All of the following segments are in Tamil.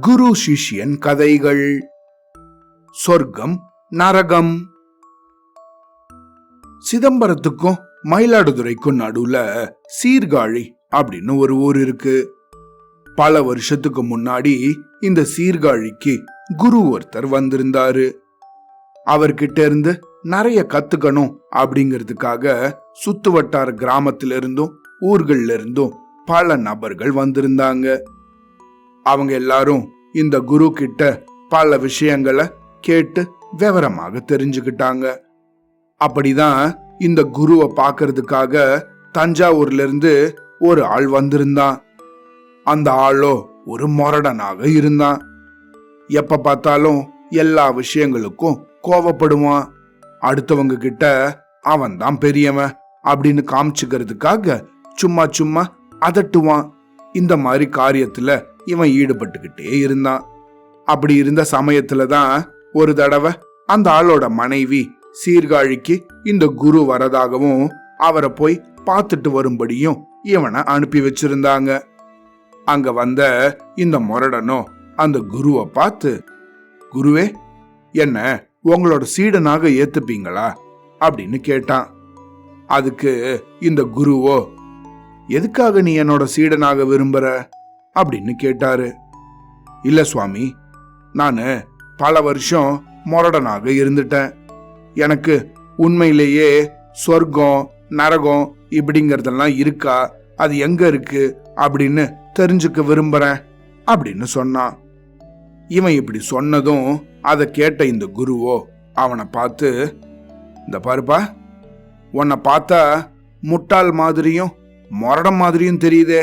குரு சிஷ்யன் கதைகள். சொர்க்கம் நரகம். சிதம்பரத்துக்கும் மயிலாடுதுறைக்கும் நடுவுல சீர்காழி அப்படின்னு ஒரு ஊர் இருக்கு. பல வருஷத்துக்கு முன்னாடி இந்த சீர்காழிக்கு குரு ஒருத்தர் வந்திருந்தாரு. அவர்கிட்ட இருந்து நிறைய கத்துக்கணும் அப்படிங்கிறதுக்காக சுத்து வட்டார கிராமத்திலிருந்தும் ஊர்கள்ல இருந்தும் பல நபர்கள் வந்திருந்தாங்க. அவங்க எல்லாரும் இந்த குரு கிட்ட பல விஷயங்களை கேட்டு விவரமாக தெரிஞ்சுக்கிட்டாங்க. அப்படிதான் இந்த குருவை பார்க்கறதுக்காக தஞ்சாவூர்ல இருந்து ஒரு ஆள் வந்திருந்தான். அந்த ஆளோ ஒரு மொரடனாக இருந்தான். எப்ப பார்த்தாலும் எல்லா விஷயங்களுக்கும் கோவப்படுவான். அடுத்தவங்க கிட்ட அவன் தான் பெரியவன் அப்படின்னு காமிச்சுக்கிறதுக்காக சும்மா சும்மா அதட்டுவான். இந்த மாதிரி காரியத்துல இவன் ஈடுபட்டுக்கிட்டே இருந்தான். அப்படி இருந்த சமயத்துல தான் ஒரு தடவை அந்த ஆளோட மனைவி சீர்காழிக்கு இந்த குரு வரதாகவும் அவரை போய் பார்த்துட்டு வரும்படியும் இவனை அனுப்பி வச்சிருந்தாங்க. அங்க வந்த இந்த முரடனோ அந்த குருவை பார்த்து குருவே என்ன உங்களோட சீடனாக ஏத்துப்பீங்களா? அப்படின்னு கேட்டான். அதுக்கு இந்த குருவோ எதுக்காக நீ என்னோட சீடனாக விரும்புற? அப்படின்னு கேட்டாரு. இல்ல சுவாமி நான் பல வருஷம் மொரடனாக இருந்துட்டேன். எனக்கு உண்மையிலேயே சொர்க்கம் நரகம் இப்படிங்கறதெல்லாம் இருக்கா? அது எங்க இருக்கு? அப்படின்னு தெரிஞ்சுக்க விரும்புறேன் அப்படின்னு சொன்னான். இவன் இப்படி சொன்னதும் அதை கேட்ட இந்த குருவோ அவனை பார்த்து இந்த பாருப்பா உன்னை பார்த்தா முட்டாள் மாதிரியும் மொரடம் மாதிரியும் தெரியுதே.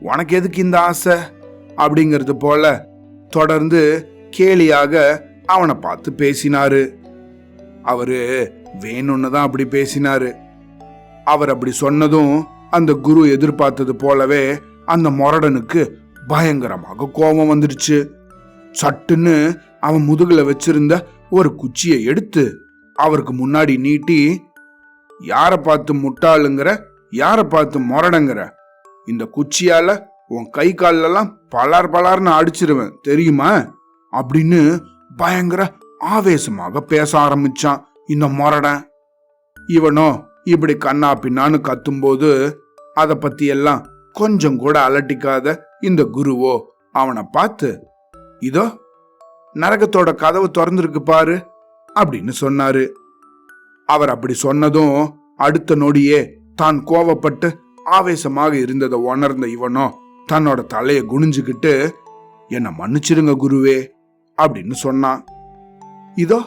உனக்கு எதுக்கு இந்த ஆசை? அப்படிங்கிறது போல தொடர்ந்து கேலியாக அவனை பார்த்து பேசினாரு. அவரு வேணும்னு தான் அப்படி பேசினாரு. அவர் அப்படி சொன்னதும் அந்த குரு எதிர்பார்த்தது போலவே அந்த மொரடனுக்கு பயங்கரமாக கோபம் வந்துடுச்சு. சட்டுன்னு அவன் முதுகுல வச்சிருந்த ஒரு குச்சியை எடுத்து அவருக்கு முன்னாடி நீட்டி யாரை பார்த்து முட்டாளுங்கிற யாரை பார்த்து மொரடங்கிற? இந்த குச்சியால உன் கை காலெல்லாம் பலார் பலார்னு அடிச்சிருவேன் தெரியுமா? அப்படின்னு பயங்கர ஆவேசமாக பேச ஆரம்பிச்சான் இந்த மொரடன். இவனோ இப்படி கண்ணா பின்னான்னு கத்தும்போது அதை பத்தி எல்லாம் கொஞ்சம் கூட அலட்டிக்காத இந்த குருவோ அவனை பார்த்து இதோ நரகத்தோட கதவு திறந்திருக்கு பாரு அப்படின்னு சொன்னாரு. அவர் அப்படி சொன்னதும் அடுத்த நொடியே தான் கோவப்பட்டு ஆவேசமாக இருந்ததை உணர்ந்த இவனோ தன்னோட தலையை குனிஞ்சுக்கிட்டு என்னை மன்னிச்சிருங்க குருவே அப்படின்னு சொன்னான் இதோ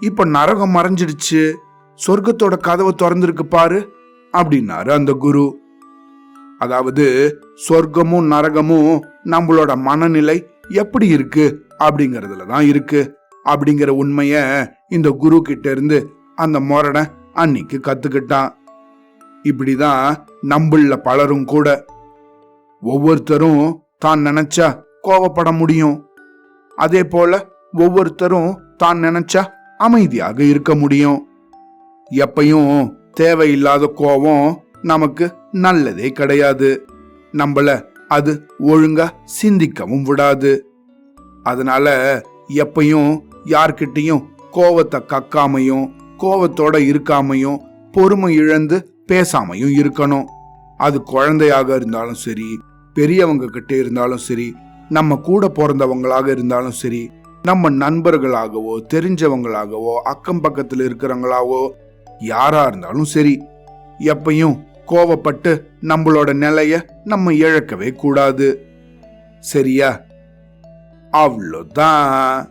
இப்ப நரகம் மறைஞ்சிடுச்சு. சொர்க்கத்தோட கதவை திறந்திருக்கு பாரு அப்படின்னாரு அந்த குரு. அதாவது சொர்க்கமும் நரகமும் நம்மளோட மனநிலை எப்படி இருக்கு அப்படிங்கறதுல தான் இருக்கு அப்படிங்கிற உண்மைய இந்த குரு கிட்ட இருந்து அந்த மொரடன் அன்னைக்கு கத்துக்கிட்டான். இப்படிதான் நம்புள்ள பலரும் கூட. ஒவ்வொருத்தரும் தான் நினைச்சா கோவப்பட முடியும். அதே போல ஒவ்வொருத்தரும் தான் நினைச்சா அமைதியாக இருக்க முடியும். எப்பையும் தேவையில்லாத கோபம் நமக்கு நல்லதே கிடையாது. நம்மள அது ஒழுங்கா சிந்திக்கவும் விடாது. அதனால எப்பையும் யார்கிட்டையும் கோவத்தை கக்காமையும் கோவத்தோட இருக்காமையும் பொறுமை இழந்து பேசாமையும் இருக்கணும். அது குழந்தையாக இருந்தாலும் சரி பெரியவங்க கிட்டே இருந்தாலும் சரி நம்ம கூட பிறந்தவங்களாக இருந்தாலும் சரி நம்ம நண்பர்களாகவோ தெரிஞ்சவங்களாகவோ அக்கம் பக்கத்தில் இருக்கிறவங்களாவோ யாரா இருந்தாலும் சரி எப்பயும் கோவப்பட்டு நம்மளோட நிலைய நம்ம இழக்கவே கூடாது. சரியா? அவ்வளோதான்.